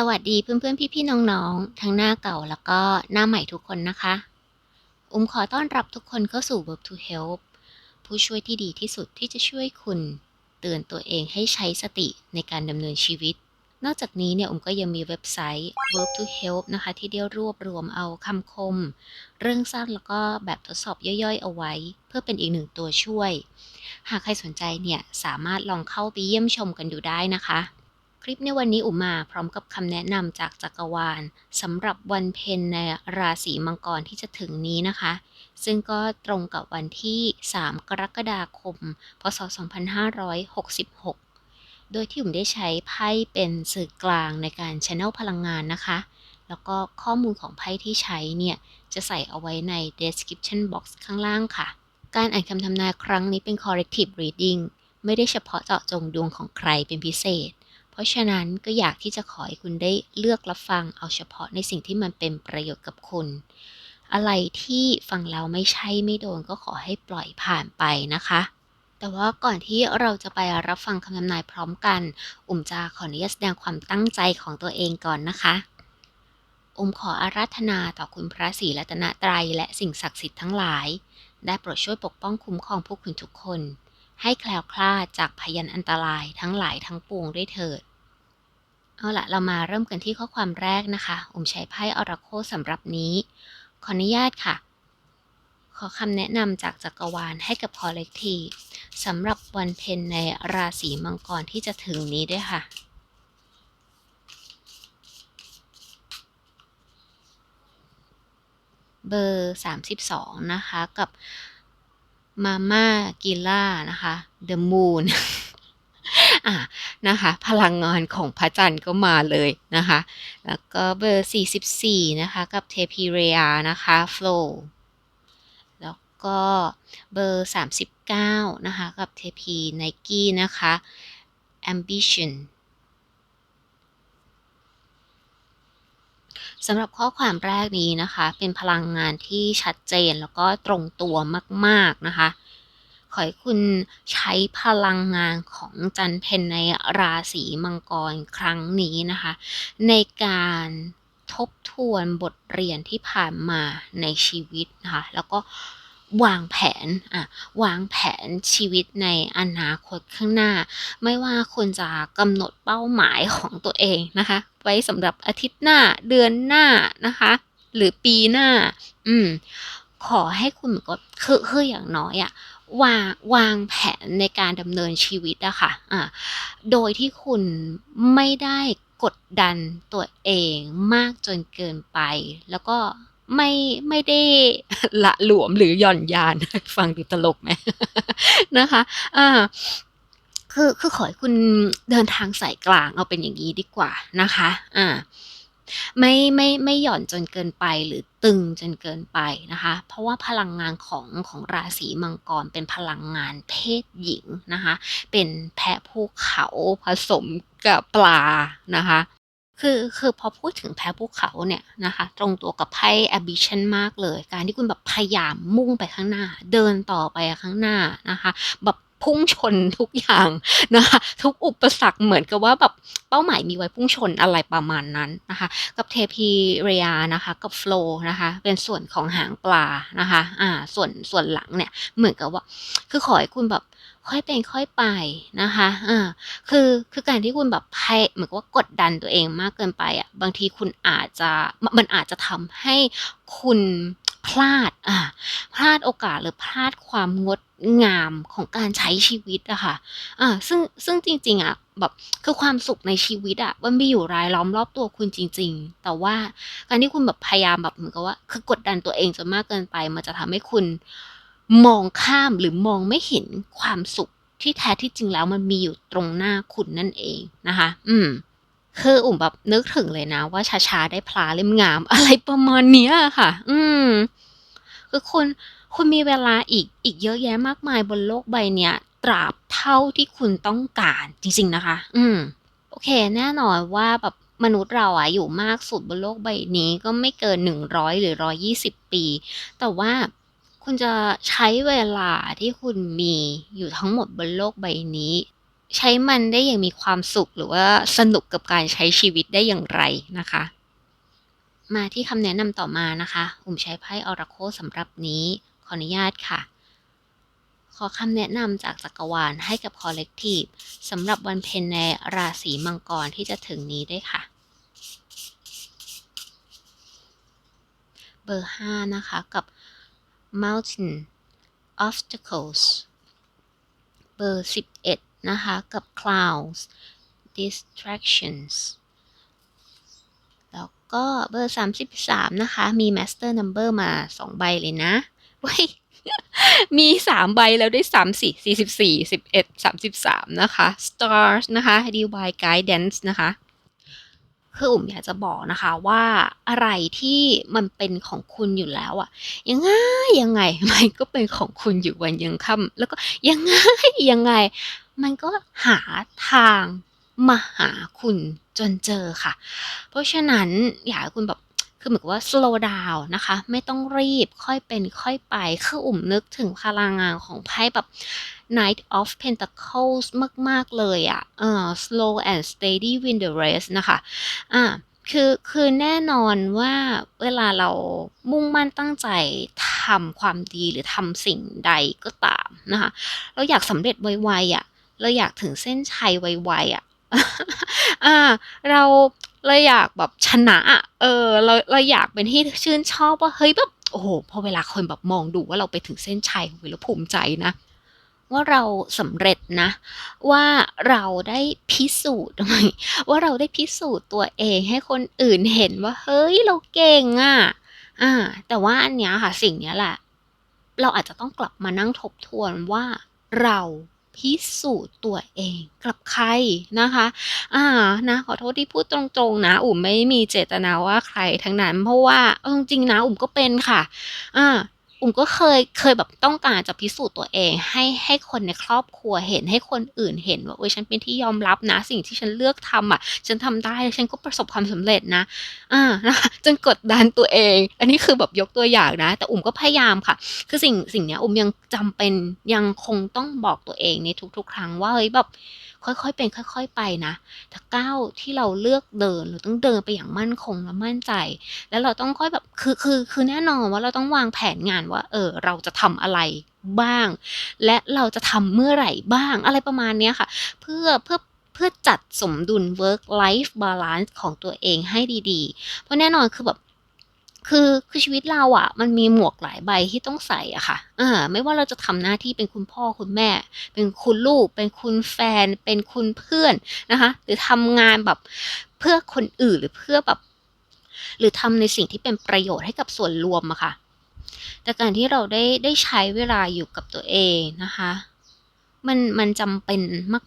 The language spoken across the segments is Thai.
สวัสดีเพื่อนๆ พี่ๆ น้องๆ ทั้งหน้าเก่าแล้วก็หน้าใหม่ทุกคนนะคะ อุ้มขอต้อนรับทุกคนเข้าสู่ Verb to Help ผู้ช่วยที่ดีที่สุดที่จะช่วยคุณ เตือนตัวเองให้ใช้สติในการดำเนินชีวิต นอกจากนี้เนี่ยอุ้มก็ยังมีเว็บไซต์ Verb to Help นะคะ ที่ได้รวบรวมเอาคำคม เรื่องสั้นแล้วก็แบบทดสอบย่อยๆ เอาไว้ เพื่อเป็นอีกหนึ่งตัวช่วย หากใครสนใจเนี่ยสามารถลองเข้าไปเยี่ยมชมกันดูได้นะคะ ลิปในวันนี้อุมาพร้อมกับคำแนะนำจากจักรวาลสำหรับวันเพ็ญในราศีมังกรที่จะถึงนี้นะคะ ซึ่งก็ตรงกับวันที่ 3 กรกฎาคม พศ 2566 โดยที่อุมได้ใช้ไพ่เป็นสื่อกลางในการช n น e l พลังงานนะคะ แล้วก็ข้อมูลของไพ่ที่ใช้เนี่ย จะใส่เอาไว้ใน description box ข้างล่างค่ะ การอ่านคำทำนายครั้งนี้เป็น corrective reading ไม่ได้เฉพาะเจาะจงดวงของใครเป็นพิเศษ ราะฉะนั้นก็อยากที่จะขอให้คุณได้เลือกรับฟังเอาเฉพาะในสิ่งที่มันเป็นประโยชน์กับคุณ อะไรที่ฟังแล้วไม่ใช่ไม่โดนก็ขอให้ปล่อยผ่านไปนะคะ แต่ว่าก่อนที่เราจะไปรับฟังคำทำนายพร้อมกัน อุ่มจะขออนุญาตแสดงความตั้งใจของตัวเองก่อนนะคะอุ่มขออาราธนาต่อคุณพระศรีรัตนตรัยและสิ่งศักดิ์สิทธิ์ทั้งหลาย ได้โปรดช่วยปกป้องคุ้มครองพวกคุณทุกคน ให้แคล้วคลาดจากพยันอันตรายทั้งหลายทั้งปวงด้วยเถิด เอาละเรามาเริ่มกันที่ข้อความแรกนะคะอุมใช้ไพ่ออราโคสำหรับนี้ ขออนุญาตค่ะ ขอคำแนะนำจากจักรวาลให้กับคอลเลกทีสำหรับวันเพ็ญในราศีมังกรที่จะถึงนี้ด้วยค่ะเบอร์ 32 นะคะ กับมาม่ากิล่านะคะ The Moon อะนะคะ พลังงานของพระจันทร์ก็มาเลยนะคะ แล้วก็เบอร์ 44 นะคะ กับเทพีเรียนะคะ Flow แล้วก็เบอร์ 39 นะคะ กับเทพีไนกี้นะคะ Ambition สำหรับข้อความแรกนี้นะคะ เป็นพลังงานที่ชัดเจนแล้วก็ตรงตัวมาก ๆ นะคะ อให้คุณใช้พลังงานของจันเพนในราศีมังกรครั้งนี้นะคะ ในการทบทวนบทเรียนที่ผ่านมาในชีวิตนะคะแล้วก็วางแผนอะวางแผนชีวิตในอนาคตข้างหน้า ไม่ว่าคุณจะกำหนดเป้าหมายของตัวเองนะคะ ไว้สำหรับอาทิตย์หน้าเดือนหน้านะคะ หรือปีหน้า อืมขอให้คุณก็คือคืออย่างน้อยอะ วางวางแผนในการดำเนินชีวิตอะค่ะอ่าโดยที่คุณไม่ได้กดดันตัวเองมากจนเกินไป แล้วก็ไม่ไม่ได้ละหลวมหรือหย่อนยาน ฟังดูตลกไหมนะคะอ่าคือคือขอให้คุณเดินทางสายกลางเอาเป็นอย่างนี้ดีกว่านะคะ อ่า ไม่ไม่ไม่หย่อนจนเกินไปหรือตึงจนเกินไปนะคะ เพราะว่าพลังงานของของราศีมังกรเป็นพลังงานเพศหญิงนะคะ เป็นแพะภูเขาผสมกับปลานะคะคือคือพอพูดถึงแพ้ภูเขาเนี่ยนะคะ ตรงตัวกับไพ่ ambition มากเลย การที่คุณแบบพยายามมุ่งไปข้างหน้า เดินต่อไปข้างหน้านะคะ แบบ พุ่งชนทุกอย่างนะคะทุกอุปสรรคเหมือนกับว่าแบบเป้าหมายมีไว้พุ่งชนอะไรประมาณนั้นนะคะกับเทพีเรียนะคะกับโฟล์นะคะเป็นส่วนของหางปลานะคะอ่าส่วนส่วนหลังเนี่ยเหมือนกับว่า คือขอให้คุณแบบค่อยเป็นค่อยไปนะคะอ่าคือคือการที่คุณแบบให้เหมือนกับว่ากดดันตัวเองมากเกินไปอะบางทีคุณอาจจะมันอาจจะทำให้คุณพลาดอ่าพลาดโอกาสหรือพลาดความงด งามของการใช้ชีวิตอะค่ะ อ่า ซึ่งซึ่งจริง ๆอะแบบคือความสุขในชีวิตอะมันมีอยู่รายล้อมรอบตัวคุณจริง ๆ แต่ว่าการที่คุณแบบพยายามแบบเหมือนกับว่า คือกดดันตัวเองจนมากเกินไป มันจะทำให้คุณมองข้ามหรือมองไม่เห็นความสุขที่แท้ที่จริงแล้วมันมีอยู่ตรงหน้าคุณนั่นเองนะคะ อืม คืออุ่มแบบนึกถึงเลยนะ ว่าชาๆได้พลาเล่มงามอะไรประมาณเนี้ยค่ะ อืม คือคุณ คุณมีเวลาอีกอีกเยอะแยะมากมายบนโลกใบเนี้ยตราบเท่าที่คุณต้องการจริง ๆนะคะ อืม โอเค แน่นอนว่าแบบมนุษย์เราอะอยู่มากสุดบนโลกใบนี้ก็ไม่เกิน 100 หรือ 120 ปี แต่ว่าคุณจะใช้เวลาที่คุณมีอยู่ทั้งหมดบนโลกใบนี้ ใช้มันได้อย่างมีความสุขหรือว่าสนุกกับการใช้ชีวิตได้อย่างไรนะคะ มาที่คำแนะนำต่อมานะคะผมใช้ไพ่ออราโคสำหรับนี้ ขออนุญาตค่ะ ขอคำแนะนำจากจักรวาลให้กับคอลเลกทีฟสำหรับวันเพ็ญในราศีมังกรที่จะถึงนี้ด้วยค่ะ เบอร์ 5 นะคะกับ mountain obstacles เบอร์ 11 นะคะ กับ clouds distractions แล้วก็เบอร์ 33 นะคะ มี master number มา 2 ใบเลยนะ เว้ยมี3ใบแล้วได้3 4 44 11 33นะคะ stars นะคะ divine guidance นะคะคืออุ่มอยากจะบอกนะคะว่าอะไรที่มันเป็นของคุณอยู่แล้วอะยังไงยังไงมันก็เป็นของคุณอยู่วันยังค่ำแล้วก็ยังไงยังไง มันก็หาทางมาหาคุณจนเจอค่ะ เพราะฉะนั้นอยากให้คุณแบบ คือเหมือนกับว่า slow down นะคะ ไม่ต้องรีบค่อยเป็นค่อยไป คืออุ่มนึกถึงพลังงานของไพ่แบบ Knight of Pentacles มาก ๆ เลยอะเออ slow and steady win the race นะคะ อ่าคือคือแน่นอนว่าเวลาเรามุ่งมั่นตั้งใจทำความดีหรือทำสิ่งใดก็ตามนะคะ เราอยากสำเร็จไวๆอะ่ะ เราอยากถึงเส้นชัยไวๆอะ่ะอ่า เรา เราอยากแบบชนะอะเออเราเราอยากเป็นที่ชื่นชอบว่าเฮ้ยแบบโอ้โหพอเวลาคนแบบมองดูว่าเราไปถึงเส้นชัยเราภูมิใจนะว่าเราสำเร็จนะ ว่าเราได้พิสูจน์ว่าเราได้พิสูจน์ตัวเองให้คนอื่นเห็นว่า เฮ้ยเราเก่งอะ่ะอ่า แต่ว่าอันเนี้ยค่ะสิ่งเนี้ยแหละ เราอาจจะต้องกลับมานั่งทบทวนว่าเรา พิสูจน์ตัวเองกับใครนะคะ อ่านะขอโทษที่พูดตรงๆนะ อุ่มไม่มีเจตนาว่าใครทั้งนั้น เพราะว่าจริงๆนะอุ่มก็เป็นค่ะ อ่า อุ่มก็เคยเคยแบบต้องการจะพิสูจน์ตัวเอง ให้ให้คนในครอบครัวเห็นให้คนอื่นเห็นว่าเอ้ยฉันเป็นที่ยอมรับนะ สิ่งที่ฉันเลือกทำอะ ฉันทำได้ฉันก็ประสบความสำเร็จนะ อ่านะคะจนกดดันตัวเอง อันนี้คือแบบยกตัวอย่างนะ แต่อุ่มก็พยายามค่ะ คือสิ่งสิ่งเนี้ยอุ่มยังจำเป็นยังคงต้องบอกตัวเองในทุก ๆ ครั้งว่าเฮ้ยแบบค่อยๆ เป็นค่อย ๆ ไปนะถ้าก้าวที่เราเลือกเดิน เราต้องเดินไปอย่างมั่นคงและมั่นใจ แล้วเราต้องค่อยแบบคือคือคือแน่นอนว่าเราต้องวางแผนงานว่า เออ เราจะทำอะไรบ้าง และเราจะทำเมื่อไหร่บ้าง อะไรประมาณนี้ค่ะ เพื่อเพื่อเพื่อจัดสมดุล work life balance ของตัวเองให้ดีๆ เพราะแน่นอนคือแบบ คือคือชีวิตเราอะ่ะ มันมีหมวกหลายใบที่ต้องใส่อะค่ะ อ่า ไม่ว่าเราจะทำหน้าที่เป็นคุณพ่อคุณแม่ เป็นคุณลูก เป็นคุณแฟน เป็นคุณเพื่อนนะคะ หรือทำงานแบบเพื่อคนอื่นหรือเพื่อแบบ หรือทำในสิ่งที่เป็นประโยชน์ให้กับส่วนรวมอะค่ะ แต่การที่เราได้ได้ใช้เวลาอยู่กับตัวเองนะคะ มันมันจำเป็น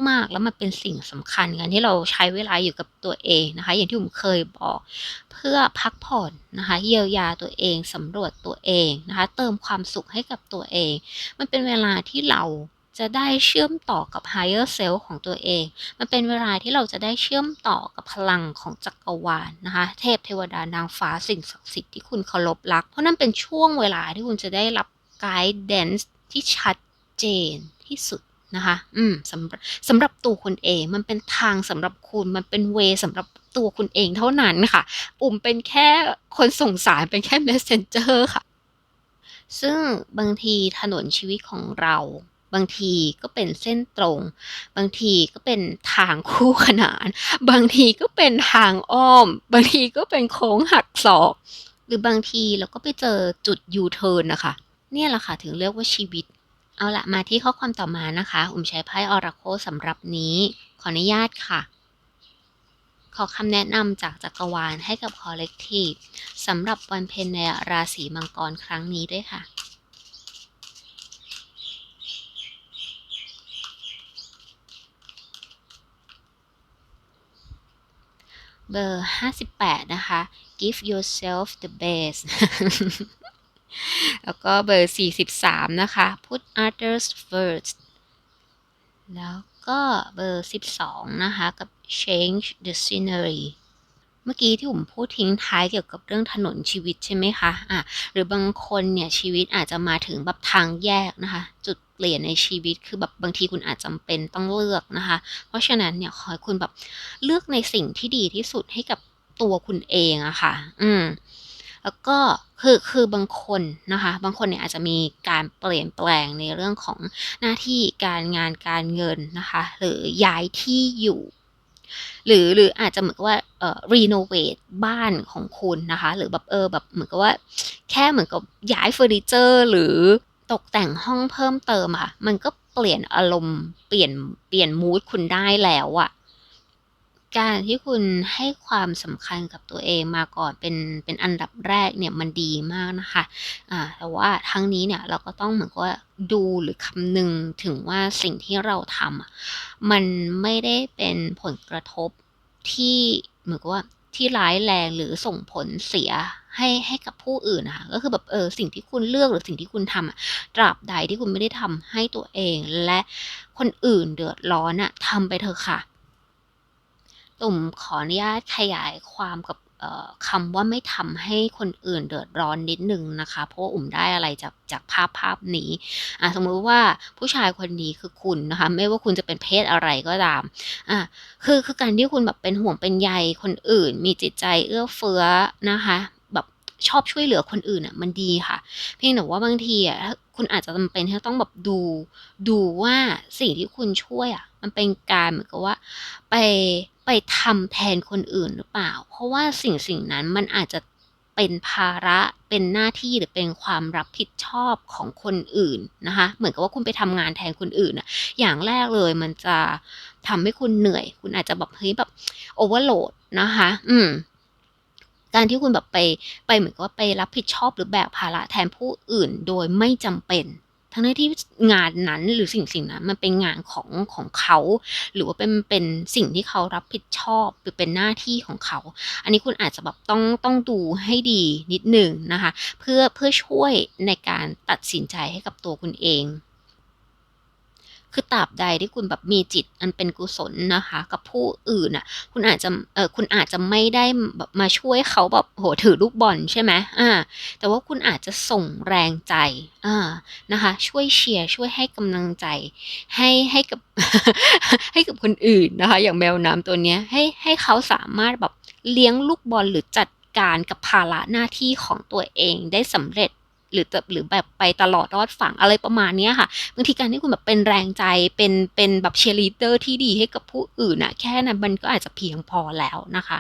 มากๆ แล้วมันเป็นสิ่งสำคัญกันที่เราใช้เวลาอยู่กับตัวเองนะคะ อย่างที่ผมเคยบอก เพื่อพักผ่อนนะคะเยียวยาตัวเองสำรวจตัวเองนะคะ เติมความสุขให้กับตัวเอง มันเป็นเวลาที่เรา จะได้เชื่อมต่อกับ higher self ของตัวเอง มันเป็นเวลาที่เราจะได้เชื่อมต่อกับพลังของจักรวาลนะคะเทพเทวดานางฟ้าสิ่งศักดิ์สิทธิ์ที่คุณเคารพรัก เพราะนั่นเป็นช่วงเวลาที่คุณจะได้รับ guidance ที่ชัดเจนที่สุดนะคะ อืมสำหรับสำหรับตัวคุณเอง มันเป็นทางสำหรับคุณ มันเป็นเวสำหรับตัวคุณเองเท่านั้นค่ะ อุ่มเป็นแค่คนส่งสารเป็นแค่ messenger ค่ะ ซึ่งบางทีถนนชีวิตของเรา บางทีก็เป็นเส้นตรง บางทีก็เป็นทางคู่ขนาน บางทีก็เป็นทางอ้อม บางทีก็เป็นโค้งหักศอก หรือบางทีเราก็ไปเจอจุดยูเทิร์นนะคะ เนี่ยแหละค่ะถึงเรียกว่าชีวิต เอาละมาที่ข้อความต่อมานะคะ อุ่มใช้ไพ่ออราโคสำหรับนี้ ขออนุญาตค่ะ ขอคำแนะนำจากจักรวาลให้กับคอลเลกทีฟสำหรับวันเพ็ญในราศีมังกรครั้งนี้ด้วยค่ะ เบอร์ 58 นะคะ give yourself the best แล้วก็เบอร์ 43 นะคะ put others first แล้วก็เบอร์ 12 นะคะ กับ change the scenery เมื่อกี้ที่ผมพูดทิ้งท้ายเกี่ยวกับเรื่องถนนชีวิตใช่ไหมคะอะหรือบางคนเนี่ยชีวิตอาจจะมาถึงแบบทางแยกนะคะ จุดเปลี่ยนในชีวิตคือแบบบางทีคุณอาจจำเป็นต้องเลือกนะคะ เพราะฉะนั้นเนี่ยขอให้คุณแบบเลือกในสิ่งที่ดีที่สุดให้กับตัวคุณเองอะค่ะ อืมแล้วก็คือคือบางคนนะคะ บางคนเนี่ยอาจจะมีการเปลี่ยนแปลงในเรื่องของหน้าที่การงานการเงินนะคะ หรือย้ายที่อยู่ หรือหรืออาจจะเหมือนกับว่าเอ่อรีโนเวทบ้านของคุณนะคะ หรือแบบเออแบบเหมือนกับว่าแค่เหมือนกับย้ายเฟอร์นิเจอร์ หรือตกแต่งห้องเพิ่มเติมค่ะ มันก็เปลี่ยนอารมณ์เปลี่ยนเปลี่ยนมูดคุณได้แล้วอะการที่คุณให้ความสำคัญกับตัวเองมาก่อนเป็นเป็นอันดับแรกเนี่ยมันดีมากนะคะอ่าแต่ว่าทั้งนี้เนี่ยเราก็ต้องเหมือนกับว่า ดูหรือคำนึงถึงว่าสิ่งที่เราทำมันไม่ได้เป็นผลกระทบที่เหมือนกับว่าที่ร้ายแรงหรือส่งผลเสียให้ให้กับผู้อื่นนะคะก็คือแบบเออสิ่งที่คุณเลือกหรือสิ่งที่คุณทำตราบใดที่คุณไม่ได้ทำให้ตัวเองและคนอื่นเดือดร้อนอะทำไปเถอะค่ะ ตุ่มขออนุญาตขยายความกับ คำว่าไม่ทำให้คนอื่นเดือดร้อนนิดหนึ่งนะคะ เพราะอุ่มได้อะไรจากจากภาพภาพนี้อะสมมติว่าผู้ชายคนนี้คือคุณนะคะ ไม่ว่าคุณจะเป็นเพศอะไรก็ตามอะคือคือการที่คุณแบบเป็นห่วงเป็นใยคนอื่น มีจิตใจเอื้อเฟื้อนะคะแบบชอบช่วยเหลือคนอื่นอะมันดีค่ะ เพียงแต่ว่าบางทีอะคุณอาจจะจำเป็นที่ต้องแบบดูดูว่าสิ่งที่คุณช่วยอะมันเป็นการเหมือนกับว่า ไป ไปทำแทนคนอื่นหรือเปล่า เพราะว่าสิ่งสิ่งนั้นมันอาจจะเป็นภาระเป็นหน้าที่หรือเป็นความรับผิดชอบของคนอื่นนะคะ เหมือนกับว่าคุณไปทำงานแทนคนอื่นอะอย่างแรกเลยมันจะทำให้คุณเหนื่อย คุณอาจจะแบบเฮ้ยแบบโอเวอร์โหลดนะคะ อืมการที่คุณแบบไปไปเหมือนกับว่าไปรับผิดชอบหรือแบกภาระแทนผู้อื่นโดยไม่จำเป็น ทั้งที่งานนั้นหรือสิ่งสิ่งนั้นมันเป็นงานของของเขา หรือว่าเป็นเป็นสิ่งที่เขารับผิดชอบหรือเป็นหน้าที่ของเขา อันนี้คุณอาจจะแบบต้องต้องดูให้ดีนิดหนึ่งนะคะ เพื่อเพื่อช่วยในการตัดสินใจให้กับตัวคุณเอง คือตราบใดที่คุณแบบมีจิตอันเป็นกุศลนะคะ กับผู้อื่นอะ คุณอาจจะเออคุณอาจจะไม่ได้แบบมาช่วยเขาแบบโหถือลูกบอลใช่ไหมอ่า แต่ว่าคุณอาจจะส่งแรงใจอ่านะคะ ช่วยเชียร์ช่วยให้กำลังใจ ให้ให้กับให้กับคนอื่นนะคะ อย่างแมวน้ำตัวเนี้ยให้ให้เขาสามารถแบบเลี้ยงลูกบอลหรือจัดการกับภาระหน้าที่ของตัวเองได้สำเร็จ หรือแบบหรือแบบไปตลอดรอดฝั่งอะไรประมาณเนี้ยค่ะบางทีการที่คุณแบบเป็นแรงใจเป็นเป็นแบบเชียร์ลีดเดอร์ที่ดีให้กับผู้อื่นนะแค่นั้นมันก็อาจจะเพียงพอแล้วนะคะ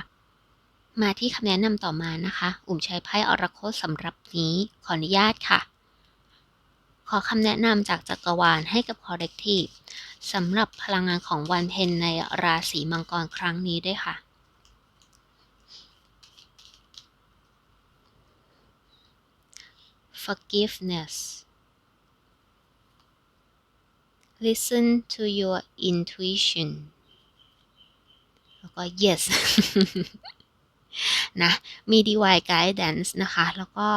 มาที่คำแนะนำต่อมานะคะ อุ่มใช้ไพ่ออราโคสำหรับนี้ขออนุญาตค่ะ ขอคำแนะนำจากจักรวาลให้กับ Collective สำหรับพลังงานของวันเพ็ญในราศีมังกรครั้งนี้ด้วยค่ะ forgiveness listen to your intuition แล้วก็ yes นะมี divine guidance นะคะ แล้วก็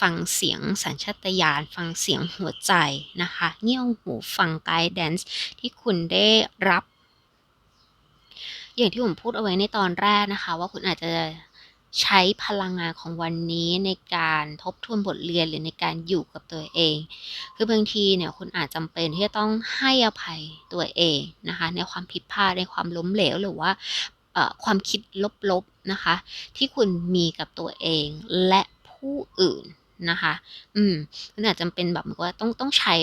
ฟังเสียงสัญชาตญาณฟังเสียงหัวใจนะคะเงี่ยวหูฟัง guidance ที่คุณได้รับ อย่างที่ผมพูดเอาไว้ในตอนแรกนะคะ ว่าคุณอาจจะ ใช้พลังงานของวันนี้ในการทบทวนบทเรียนหรือในการอยู่กับตัวเอง คือบางทีเนี่ยคุณอาจจำเป็นที่จะต้องให้อภัยตัวเองนะคะ ในความผิดพลาดในความล้มเหลวหรือว่าความคิดลบๆนะคะ ที่คุณมีกับตัวเองและผู้อื่นนะคะ อืมคุณอาจจำเป็นแบบเหมือนกับว่าต้องต้องใช้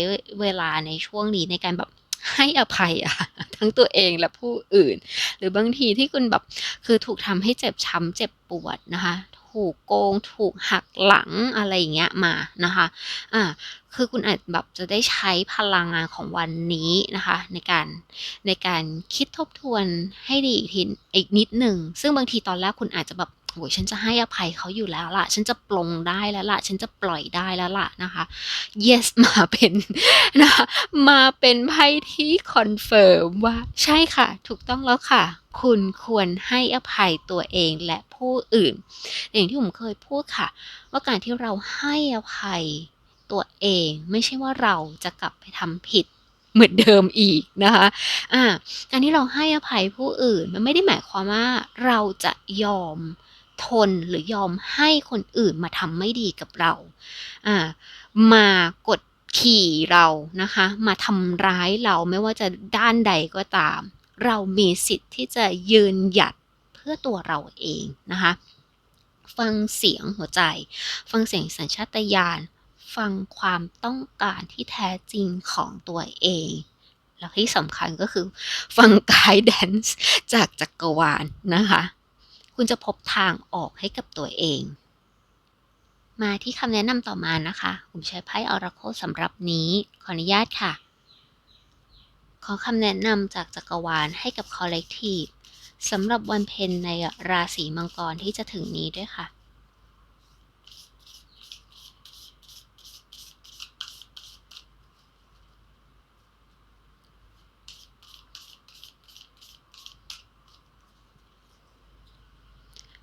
เวลาในช่วงนี้ในการแบบ ให้อภัยอะทั้งตัวเองและผู้อื่น หรือบางทีที่คุณแบบคือถูกทำให้เจ็บช้ำเจ็บปวดนะคะ ถูกโกง ถูกหักหลังอะไรอย่างเงี้ยมานะคะอ่าคือคุณอาจแบบจะได้ใช้พลังงานของวันนี้นะคะ ในการในการคิดทบทวนให้ดีอีกทีอีกนิดหนึ่งซึ่งบางทีตอนแรกคุณอาจจะแบบ โอ้ยฉันจะให้อภัยเขาอยู่แล้วล่ะ ฉันจะปลงได้แล้วล่ะ ฉันจะปล่อยได้แล้วล่ะนะคะ yes มาเป็นนะคะมาเป็นไพ่ที่คอนเฟิร์มว่าใช่ค่ะ ถูกต้องแล้วค่ะ คุณควรให้อภัยตัวเองและผู้อื่น อย่างที่ผมเคยพูดค่ะ ว่าการที่เราให้อภัยตัวเองไม่ใช่ว่าเราจะกลับไปทำผิดเหมือนเดิมอีกนะคะ อ่า การที่เราให้อภัยผู้อื่นมันไม่ได้หมายความว่าเราจะยอม ทนหรือยอมให้คนอื่นมาทำไม่ดีกับเราอ่ามากดขี่เรานะคะ มาทำร้ายเราไม่ว่าจะด้านใดก็ตาม เรามีสิทธิ์ที่จะยืนหยัดเพื่อตัวเราเองนะคะ ฟังเสียงหัวใจ ฟังเสียงสัญชาตญาณฟังความต้องการที่แท้จริงของตัวเอง แล้วที่สำคัญก็คือ ฟังไกด์แดนซ์จากจักรวาลนะคะ คุณจะพบทางออกให้กับตัวเอง มาที่คำแนะนำต่อมานะคะ ผมใช้ไพ่ออราโคสำหรับนี้ ขออนุญาตค่ะ ขอคำแนะนำจากจักรวาลให้กับคอลเลกทีฟสำหรับวันเพ็ญในราศีมังกรที่จะถึงนี้ด้วยค่ะ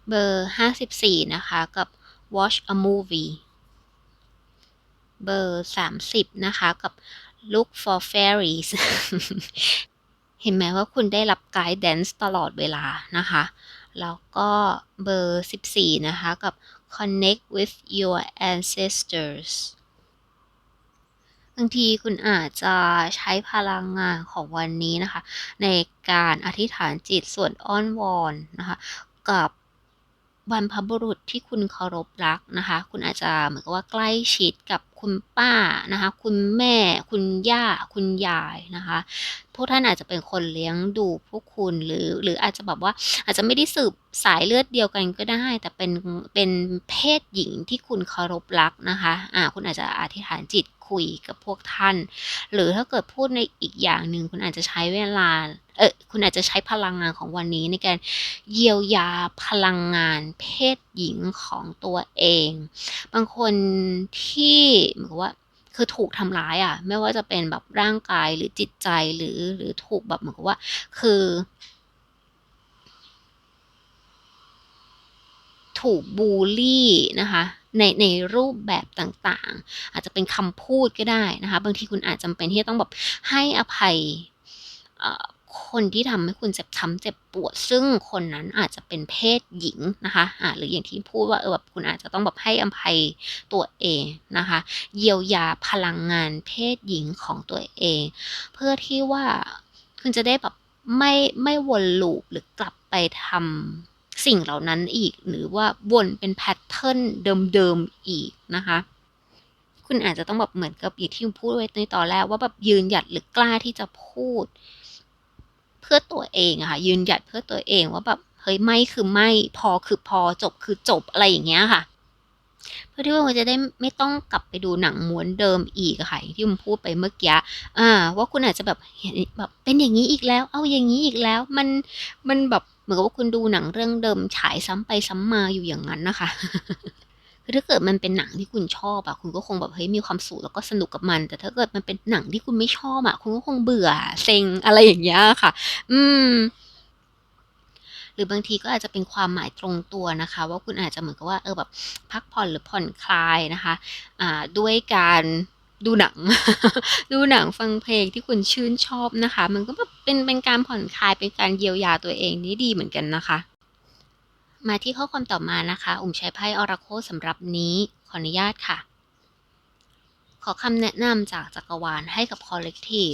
เบอร์ 54 นะคะ กับ watch a movie เบอร์ 30 นะคะ กับ look for fairies เห็นไหมว่าคุณได้รับไกด์แดนซ์ตลอดเวลานะคะ แล้วก็เบอร์ 14 นะคะ กับ connect with your ancestors บางทีคุณอาจจะใช้พลังงานของวันนี้นะคะ ในการอธิษฐานจิตส่วนอ้อนวอนนะคะ กับ บรรพบุรุษที่คุณเคารพรักนะคะ คุณอาจจะเหมือนกับว่าใกล้ชิดกับคุณป้านะคะ คุณแม่ คุณย่า คุณยายนะคะ พวกท่านอาจจะเป็นคนเลี้ยงดูพวกคุณหรือหรืออาจจะแบบว่าอาจจะไม่ได้สืบสายเลือดเดียวกันก็ได้ แต่เป็นเป็นเพศหญิงที่คุณเคารพรักนะคะ อ่าคุณอาจจะอธิษฐานจิต คุยกับพวกท่าน หรือถ้าเกิดพูดในอีกอย่างหนึ่งคุณอาจจะใช้เวลาเออคุณอาจจะใช้พลังงานของวันนี้ในการเยียวยาพลังงานเพศหญิงของตัวเอง บางคนที่เหมือนว่าคือถูกทำร้ายอะ ไม่ว่าจะเป็นแบบร่างกายหรือจิตใจหรือหรือถูกแบบเหมือนกับว่า คือ ถูกบูลลี่นะคะ ในในรูปแบบต่างๆ อาจจะเป็นคำพูดก็ได้นะคะ บางทีคุณอาจจำเป็นที่จะต้องแบบให้อภัยคนที่ทำให้คุณเจ็บช้ำเจ็บปวด ซึ่งคนนั้นอาจจะเป็นเพศหญิงนะคะอ่าหรืออย่างที่พูดว่าเออแบบคุณอาจจะต้องแบบให้อภัยตัวเองนะคะ เยียวยาพลังงานเพศหญิงของตัวเอง เพื่อที่ว่าคุณจะได้แบบไม่ไม่วนลูปหรือกลับไปทำ สิ่งเหล่านั้นอีก หรือว่าวนเป็นแพทเทิร์นเดิมๆอีกนะคะ คุณอาจจะต้องแบบเหมือนกับอย่างที่พูดไว้ในตอนแรกว่าแบบยืนหยัดหรือกล้าที่จะพูด เพื่อตัวเองอะค่ะยืนหยัดเพื่อตัวเองว่าแบบเฮ้ยไม่คือไม่พอคือพอจบคือจบอะไรอย่างเงี้ยค่ะเพื่อที่ว่ามันจะได้ไม่ต้องกลับไปดูหนังม้วนเดิมอีกค่ะที่ผมพูดไปเมื่อกี้อ่า ว่าคุณอาจจะแบบเห็นแบบเป็นอย่างนี้อีกแล้ว เอาอย่างนี้อีกแล้ว มันมันแบบ เหมือนกับว่าคุณดูหนังเรื่องเดิมฉายซ้ำไปซ้ำมาอยู่อย่างนั้นนะคะคือถ้าเกิดมันเป็นหนังที่คุณชอบอะคุณก็คงแบบเฮ้ยมีความสุขแล้วก็สนุกกับมัน แต่ถ้าเกิดมันเป็นหนังที่คุณไม่ชอบอะคุณก็คงเบื่อเซ็งอะไรอย่างเงี้ยค่ะ อืม หรือบางทีก็อาจจะเป็นความหมายตรงตัวนะคะ ว่าคุณอาจจะเหมือนกับว่าเออแบบพักผ่อนหรือผ่อนคลายนะคะ อ่า ด้วยการ ดูหนัง ดูหนังฟังเพลงที่คุณชื่นชอบนะคะ มันก็แบบเป็นเป็นการผ่อนคลายเป็นการเยียวยาตัวเองนี่ดีเหมือนกันนะคะ มาที่ข้อความต่อมานะคะ อุ่มใช้ไพ่ออราโคสำหรับนี้ขออนุญาตค่ะ ขอคำแนะนำจากจักรวาลให้กับคอลเลกทีฟ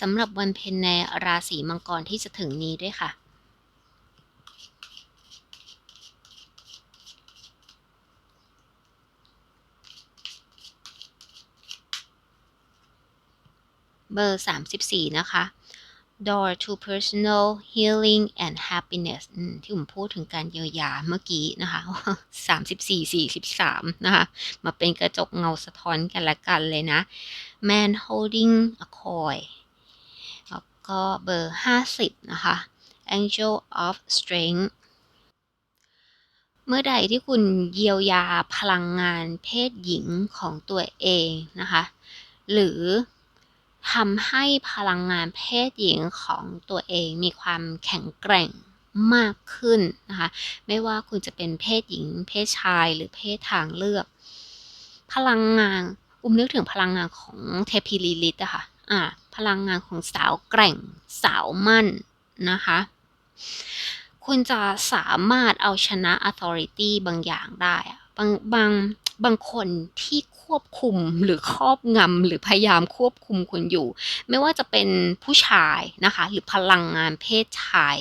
สำหรับวันเพ็ญในราศีมังกรที่จะถึงนี้ด้วยค่ะ เบอร์ 34 นะคะ door to personal healing and happiness ที่ผมพูดถึงการเยียวยาเมื่อกี้นะคะ34 43 นะคะ มาเป็นกระจกเงาสะท้อนกันละกันเลยนะ man holding a coin แล้วก็เบอร์ 50 นะคะ angel of strength เมื่อใดที่คุณเยียวยาพลังงานเพศหญิงของตัวเองนะคะ หรือ ทำให้พลังงานเพศหญิงของตัวเองมีความแข็งแกร่งมากขึ้นนะคะ ไม่ว่าคุณจะเป็นเพศหญิง เพศชายหรือเพศทางเลือก พลังงานอุ้มนึกถึงพลังงานของเทพีลีลิตอะคะ่ะอ่าพพลังงานของสาวแกร่งสาวมั่นนะคะ คุณจะสามารถเอาชนะ authority บางอย่างได้อะบางบาง บางคนที่ควบคุมหรือครอบงำหรือพยายามควบคุมคุณอยู่ ไม่ว่าจะเป็นผู้ชายนะคะ หรือพลังงานเพศชาย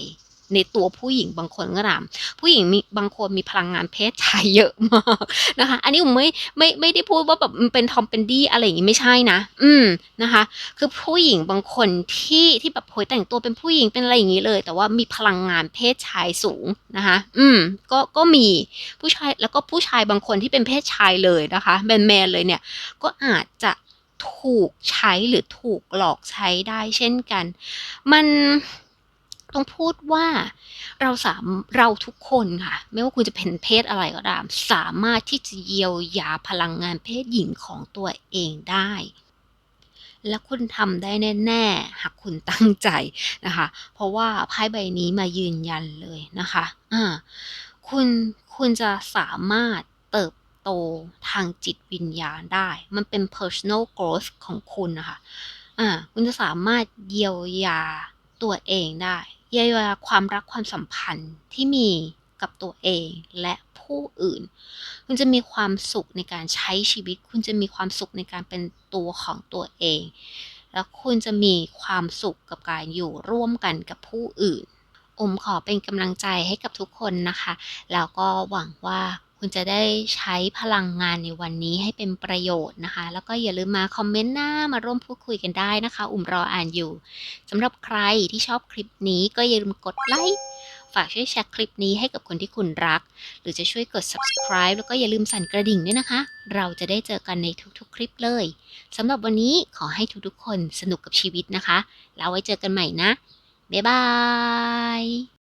ในตัวผู้หญิงบางคนก็ตามผู้หญิงมีบางคนมีพลังงานเพศชายเยอะมากนะคะ อันนี้ผมไม่ไม่ไม่ได้พูดว่าแบบมันเป็นทอมเป็นดี้อะไรอย่างงี้ไม่ใช่นะ อืมนะคะ คือผู้หญิงบางคนที่ที่แบบโอยแต่งตัวเป็นผู้หญิงเป็นอะไรอย่างนี้เลย แต่ว่ามีพลังงานเพศชายสูงนะคะ อืมก็ก็มีผู้ชายแล้วก็ผู้ชายบางคนที่เป็นเพศชายเลยนะคะแมนแมนเลยเนี่ยก็อาจจะถูกใช้หรือถูกหลอกใช้ได้เช่นกัน มัน ต้องพูดว่าเราสามเราทุกคนค่ะ ไม่ว่าคุณจะเป็นเพศอะไรก็ตาม สามารถที่จะเยียวยาพลังงานเพศหญิงของตัวเองได้ และคุณทำได้แน่ๆหากคุณตั้งใจนะคะ เพราะว่าไพ่ใบนี้มายืนยันเลยนะคะอ่าคุณคุณจะสามารถเติบโตทางจิตวิญญาณได้ มันเป็น personal growth ของคุณนะคะอ่าคุณจะสามารถเยียวยาตัวเองได้ เยียวยาความรักความสัมพันธ์ที่มีกับตัวเองและผู้อื่น คุณจะมีความสุขในการใช้ชีวิต คุณจะมีความสุขในการเป็นตัวของตัวเอง แล้วคุณจะมีความสุขกับการอยู่ร่วมกันกับผู้อื่นอมขอเป็นกำลังใจให้กับทุกคนนะคะ แล้วก็หวังว่า คุณจะได้ใช้พลังงานในวันนี้ให้เป็นประโยชน์นะคะ แล้วก็อย่าลืมมาคอมเมนต์หน้ามาร่วมพูดคุยกันได้นะคะ อุ่มรออ่านอยู่สำหรับใครที่ชอบคลิปนี้ก็อย่าลืมกดไลค์ฝากช่วยแชร์คลิปนี้ให้กับคนที่คุณรัก หรือจะช่วยกด subscribe แล้วก็อย่าลืมสั่นกระดิ่งด้วยนะคะ เราจะได้เจอกันในทุกๆ คลิปเลยสำหรับวันนี้ขอให้ทุกๆคนสนุกกับชีวิตนะคะ แล้วไว้เจอกันใหม่นะบ๊ายบาย